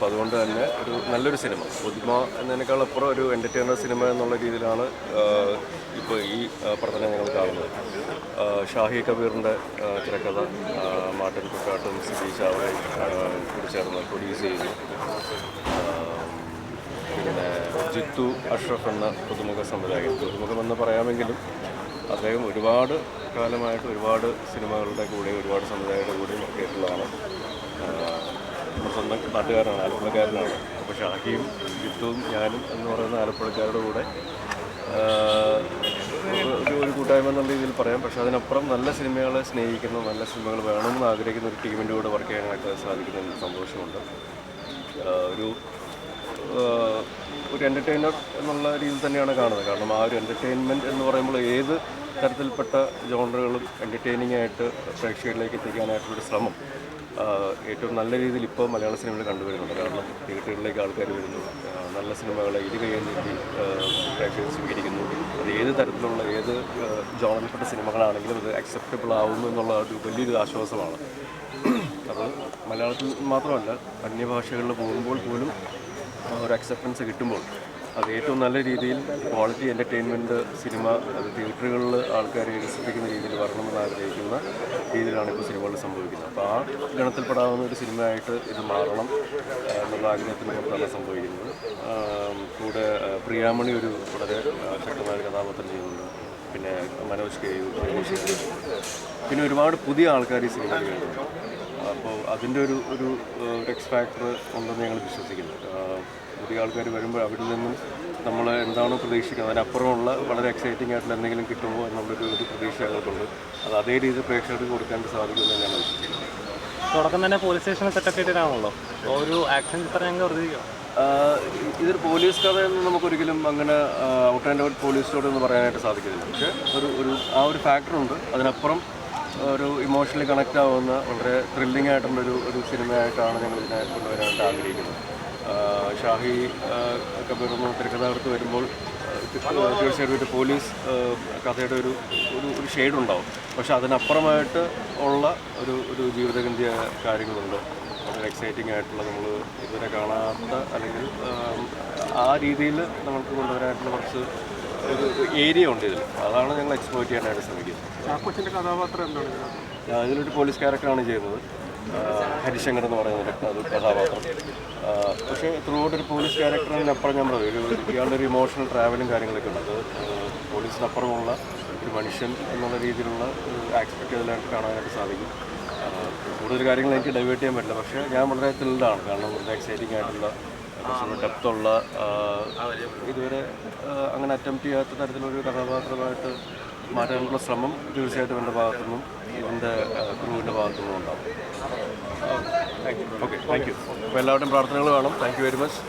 അപ്പോൾ അതുകൊണ്ട് തന്നെ ഒരു നല്ലൊരു സിനിമ. പുതുമ എന്നതിനേക്കാൾ അപ്പുറം ഒരു എന്റർടൈനർ സിനിമ എന്നുള്ള രീതിയിലാണ് ഇപ്പോൾ ഈ പഠനം ഞങ്ങൾ കാണുന്നത്. ഷാഹി കബീറിന്റെ തിരക്കഥ മാട്ടൻ കുട്ടാട്ടും കുക്കാട്ടും സിബി ചാവയും കൂടി ചേർന്ന് പ്രൊഡ്യൂസ് ചെയ്തു. പിന്നെ ജിത്തു അഷ്റഫ് എന്ന പുതുമുഖ സംവിധായകൻ പുതുമുഖമെന്ന് പറയാമെങ്കിലും അദ്ദേഹം ഒരുപാട് കാലമായിട്ട് ഒരുപാട് സിനിമകളുടെ കൂടെ ഒരുപാട് സംവിധായകരുടെ കൂടെയും ഒക്കെ ആയിട്ടുള്ളതാണ്. നമ്മുടെ സ്വന്തം നാട്ടുകാരാണ് ആലപ്പുഴക്കാരനാണ്. അപ്പോൾ ഷാഹിയും ജിത്തുവും ഞാനും എന്ന് പറയുന്ന ആലപ്പുഴക്കാരുടെ കൂടെ ഒരു ഒരു കൂട്ടായ്മ എന്നുള്ള രീതിയിൽ പറയാം. പക്ഷേ അതിനപ്പുറം നല്ല സിനിമകളെ സ്നേഹിക്കുന്ന നല്ല സിനിമകൾ വേണമെന്ന് ആഗ്രഹിക്കുന്ന ഒരു ടീമിന്റെ കൂടെ വർക്ക് ചെയ്യാനായിട്ട് സാധിക്കുന്നതിൽ സന്തോഷമുണ്ട്. ഒരു ഒരു എന്റർടൈനർ എന്നുള്ള രീതിയിൽ തന്നെയാണ് കാണുന്നത്. കാരണം ആ ഒരു എന്റർടൈൻമെന്റ് എന്ന് പറയുമ്പോൾ ഏത് തരത്തിൽപ്പെട്ട ജോണറുകളും എന്റർടൈനിങ് ആയിട്ട് പ്രേക്ഷകരിലേക്ക് എത്തിക്കാനായിട്ടുള്ളൊരു ശ്രമം ഏറ്റവും നല്ല രീതിയിൽ ഇപ്പോൾ മലയാള സിനിമയിൽ കണ്ടുവരുന്നുണ്ട്. കാരണം തിയേറ്ററുകളിലേക്ക് ആൾക്കാർ വരുന്നു. നല്ല സിനിമകളെ ഇത് കൈയിൽ നീട്ടി പ്രേക്ഷകർ സ്വീകരിക്കുന്നു. അത് ഏത് തരത്തിലുള്ള ഏത് ജോണിൽപ്പെട്ട സിനിമകളാണെങ്കിലും അത് അക്സെപ്റ്റബിൾ ആവുന്നു എന്നുള്ള ഒരു വലിയൊരു ആശ്വാസമാണ്. അത് മലയാളത്തിൽ മാത്രമല്ല അന്യഭാഷകളിൽ പോകുമ്പോൾ പോലും ഒരു അക്സെപ്റ്റൻസ് കിട്ടുമ്പോൾ അത് ഏറ്റവും നല്ല രീതിയിൽ ക്വാളിറ്റി എന്റർടൈൻമെന്റ് സിനിമ അത് തിയേറ്ററുകളിൽ ആൾക്കാരെ വികസിപ്പിക്കുന്ന രീതിയിൽ വരണമെന്ന് ആഗ്രഹിക്കുന്ന രീതിയിലാണ് ഇപ്പോൾ സിനിമകൾ സംഭവിക്കുന്നത്. അപ്പോൾ ആ ഗണത്തിൽപ്പെടാവുന്ന ഒരു സിനിമയായിട്ട് ഇത് മാറണം എന്നുള്ള ആഗ്രഹത്തിന് പുറത്താണ് സംഭവിക്കുന്നത്. കൂടെ പ്രിയാമണി ഒരു വളരെ ശക്തമായ കഥാപാത്രം ചെയ്യുന്നുണ്ട്. പിന്നെ മനോജ് കെ പിന്നെ ഒരുപാട് പുതിയ ആൾക്കാർ ഈ സിനിമയിലുണ്ട് അപ്പോൾ അതിന്റെ ഒരു ഒരു എക്സ് ഫാക്ടർ ഉണ്ടെന്ന് ഞങ്ങൾ വിശ്വസിക്കുന്നു. പുതിയ ആൾക്കാർ വരുമ്പോൾ അവിടെ നിന്നും നമ്മൾ എന്താണോ പ്രതീക്ഷിക്കുന്നത് അതിനപ്പുറമുള്ള വളരെ എക്സൈറ്റിംഗ് ആയിട്ടുള്ള എന്തെങ്കിലും കിട്ടുമോ എന്നുള്ളൊരു ഒരു പ്രതീക്ഷ ഞങ്ങൾക്കുണ്ട്. അത് അതേ രീതിയിൽ പ്രേക്ഷകർക്ക് കൊടുക്കാൻ സാധിക്കുമെന്ന് തന്നെയാണ് വിശ്വസിക്കുന്നത് തുടക്കം തന്നെ പോലീസ് സ്റ്റേഷനിൽ സെറ്റപ്പ് ചെയ്തിട്ടാണല്ലോ? ഒരു ആക്ഷൻ ചിത്രം ഇതൊരു പോലീസ് കഥയൊന്നും നമുക്കൊരിക്കലും അങ്ങനെ ഔട്ട് ആൻഡ് ഔട്ട് പോലീസിനോട് എന്ന് പറയാനായിട്ട് സാധിക്കുന്നില്ല പക്ഷേ ഒരു ഒരു ആ ഒരു ഫാക്ടറുണ്ട് അതിനപ്പുറം ഒരു ഇമോഷണലി കണക്റ്റ് ആവുന്ന വളരെ ത്രില്ലിംഗ് ആയിട്ടുള്ളൊരു ഒരു സിനിമയായിട്ടാണ് ഞങ്ങൾ ഇതിനെ കൊണ്ടുവരാനായിട്ട് ആഗ്രഹിക്കുന്നത്. ഷാഹി ഒക്കെ എന്ന തിരക്കഥാകൃത്ത് വരുമ്പോൾ തീർച്ചയായിട്ടും ഒരു പോലീസ് കഥയുടെ ഒരു ഒരു ഒരു ഷെയ്ഡ് ഉണ്ടാവും. പക്ഷെ അതിനപ്പുറമായിട്ട് ഉള്ള ഒരു ഒരു ജീവിതഗന്ധിയ കാര്യങ്ങളുണ്ട്. വളരെ എക്സൈറ്റിംഗ് ആയിട്ടുള്ള നമ്മൾ ഇതുവരെ കാണാത്ത അല്ലെങ്കിൽ ആ രീതിയിൽ നമുക്ക് കൊണ്ടുവരാനായിട്ടുള്ള കുറച്ച് ഒരു ഏരിയ ഉണ്ട് ഇതിൽ അതാണ് ഞങ്ങൾ എക്സ്പ്ലോർ ചെയ്യാനായിട്ട് ശ്രമിക്കുന്നത്. അതിലൊരു പോലീസ് ക്യാരക്ടറാണ് ചെയ്യുന്നത്. ഹരിശങ്കർ എന്ന് പറയുന്ന ഒരു കഥാപാത്രം. പക്ഷേ ത്രൂ ഔട്ട് ഒരു പോലീസ് ക്യാരക്ടറിനപ്പുറം ഞാൻ പറയും. ഒരു ഇയാളുടെ ഒരു ഇമോഷണൽ ട്രാവലും കാര്യങ്ങളൊക്കെ ഉണ്ട്. അത് പോലീസിനപ്പുറമുള്ള ഒരു മനുഷ്യൻ എന്നുള്ള രീതിയിലുള്ള ആക്സ്പെക്ട് ചെയ്തതിലായിട്ട് കാണാനായിട്ട് സാധിക്കും. കൂടുതൽ കാര്യങ്ങൾ എനിക്ക് ഡൈവേർട്ട് ചെയ്യാൻ പറ്റില്ല. പക്ഷേ ഞാൻ വളരെ ത്രിൽഡാണ് കാരണം വളരെ എക്സൈറ്റിംഗ് ആയിട്ടുള്ള കുറച്ചുകൂടി ഡെപ്തുള്ള ഇതുവരെ അങ്ങനെ അറ്റംപ്റ്റ് ചെയ്യാത്ത തരത്തിലൊരു കഥാപാത്രമായിട്ട് മാറ്റാനുള്ള ശ്രമം തീർച്ചയായിട്ടും എന്റെ ഭാഗത്തു നിന്നും ഇതിന്റെ ക്രൂവിന്റെ ഭാഗത്തുനിന്നും ഉണ്ടാവും. ഓക്കെ താങ്ക് യു അപ്പോൾ എല്ലാവരുടെയും പ്രാർത്ഥനകൾ വേണം താങ്ക് യു വെരി മച്ച്